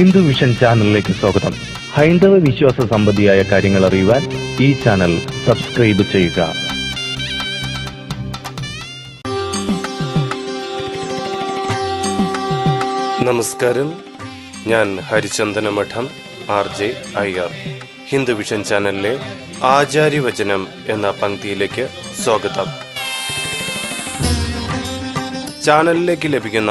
Hindu vision ചാനലിലേക്ക് സ്വാഗതം. ഹൈന്ദവ വിശ്വാസ സംബന്ധിയായ കാര്യങ്ങൾ അറിയുവാൻ ഈ ചാനൽ സബ്സ്ക്രൈബ് ചെയ്യുക. നമസ്കാരം. ഞാൻ Harichandana Madham R J Iyer Hindu vision ചാനലിലെ ആചാര്യവചനം എന്ന പങ്ക്തിയിലേക്ക് സ്വാഗതം. ചാനലിലേക്ക് ലഭിക്കുന്ന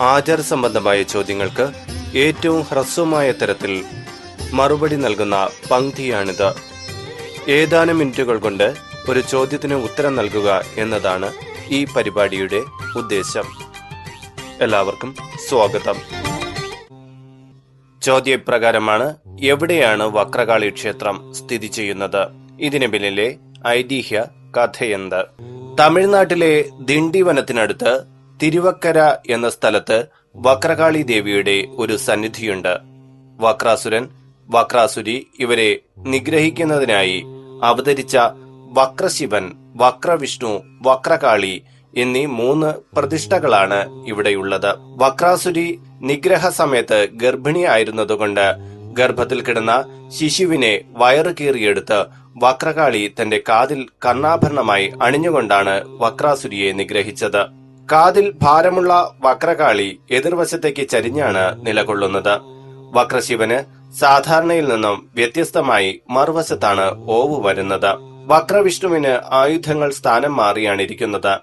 ആചാര സംബന്ധമായ ചോദ്യങ്ങൾക്ക് ഏറ്റവും ഹ്രസ്വമായ തരത്തിൽ മറുപടി നൽകുന്ന പങ്ക്തിയാണിത്. ഏതാനും മിനിറ്റുകൾ കൊണ്ട് ഒരു ചോദ്യത്തിന് ഉത്തരം നൽകുക എന്നതാണ് ഈ പരിപാടിയുടെ ഉദ്ദേശം. എല്ലാവർക്കും സ്വാഗതം. ചോദ്യപ്രകാരമാണ് എവിടെയാണ് വക്രകാളി ക്ഷേത്രം സ്ഥിതി ചെയ്യുന്നത്. ഇതിന് പിന്നിലെ ഐതിഹ്യ കഥയെന്ത്? തമിഴ്നാട്ടിലെ ദിണ്ടിവനത്തിനടുത്ത് തിരുവക്കര എന്ന സ്ഥലത്ത് വക്രകാളി ദേവിയുടെ ഒരു സന്നിധിയുണ്ട്. വക്രാസുരൻ വക്രാസുരി ഇവരെ നിഗ്രഹിക്കുന്നതിനായി അവതരിച്ച വക്രശിവൻ വക്രവിഷ്ണു വക്രകാളി എന്നീ മൂന്ന് പ്രതിഷ്ഠകളാണ് ഇവിടെയുള്ളത്. വക്രാസുരി നിഗ്രഹ സമയത്ത് ഗർഭിണിയായിരുന്നതുകൊണ്ട് ഗർഭത്തിൽ കിടന്ന ശിശുവിനെ വയറു കീറിയെടുത്ത് വക്രകാളി തന്റെ കാതിൽ കർണാഭരണമായി അണിഞ്ഞുകൊണ്ടാണ് വക്രാസുരിയെ നിഗ്രഹിച്ചത്. കാതിൽ ഭാരമുള്ള വക്രകാളി എതിർവശത്തേക്ക് ചരിഞ്ഞാണ് നിലകൊള്ളുന്നത്. വക്രശിവന് സാധാരണയിൽ നിന്നും വ്യത്യസ്തമായി മറുവശത്താണ് ഓവ് വരുന്നത്. വക്രവിഷ്ണുവിന് ആയുധങ്ങൾ സ്ഥാനം മാറിയാണ് ഇരിക്കുന്നത്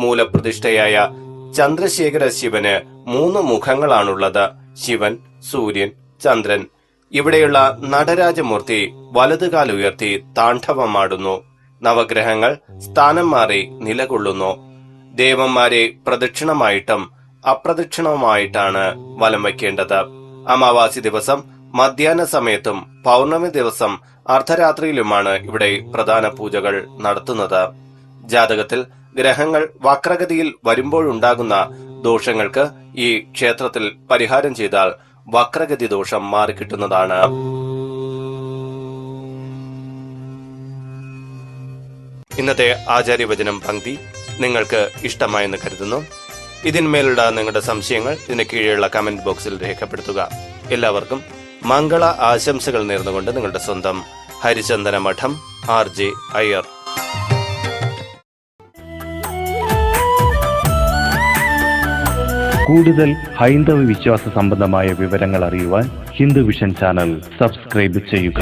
മൂലപ്രതിഷ്ഠയായ ചന്ദ്രശേഖര ശിവന് മൂന്ന് മുഖങ്ങളാണുള്ളത്. ശിവൻ സൂര്യൻ ചന്ദ്രൻ. ഇവിടെയുള്ള നടരാജമൂർത്തി വലതുകാലുയർത്തി താണ്ഡവമാടുന്നു. നവഗ്രഹങ്ങൾ സ്ഥാനം മാറി നിലകൊള്ളുന്നു. ദേവന്മാരെ പ്രദക്ഷിണമായിട്ടും അപ്രദക്ഷിണവുമായിട്ടാണ് വലം വയ്ക്കേണ്ടത്. അമാവാസി ദിവസം മധ്യാഹ്ന സമയത്തും പൗർണമി ദിവസം അർദ്ധരാത്രിയിലുമാണ് ഇവിടെ പ്രധാന പൂജകൾ നടത്തുന്നത്. ജാതകത്തിൽ ഗ്രഹങ്ങൾ വക്രഗതിയിൽ വരുമ്പോഴുണ്ടാകുന്ന ദോഷങ്ങൾക്ക് ഈ ക്ഷേത്രത്തിൽ പരിഹാരം ചെയ്താൽ വക്രഗതി ദോഷം മാറിക്കിട്ടുന്നതാണ് ഇന്നത്തെ ആചാര്യവചനം പങ്ക്തി നിങ്ങൾക്ക് ഇഷ്ടമായെന്ന് കരുതുന്നു. ഇതിന്മേലുള്ള നിങ്ങളുടെ സംശയങ്ങൾ ഇതിന് കീഴെയുള്ള കമന്റ് ബോക്സിൽ രേഖപ്പെടുത്തുക. എല്ലാവർക്കും മംഗള ആശംസകൾ നേർന്നുകൊണ്ട് നിങ്ങളുടെ സ്വന്തം ഹരിചന്ദന മഠം ആർ ജെ അയ്യർ. കൂടുതൽ ഹൈന്ദവ വിശ്വാസ സംബന്ധമായ വിവരങ്ങൾ അറിയുവാൻ ഹിന്ദു വിഷൻ ചാനൽ സബ്സ്ക്രൈബ് ചെയ്യുക.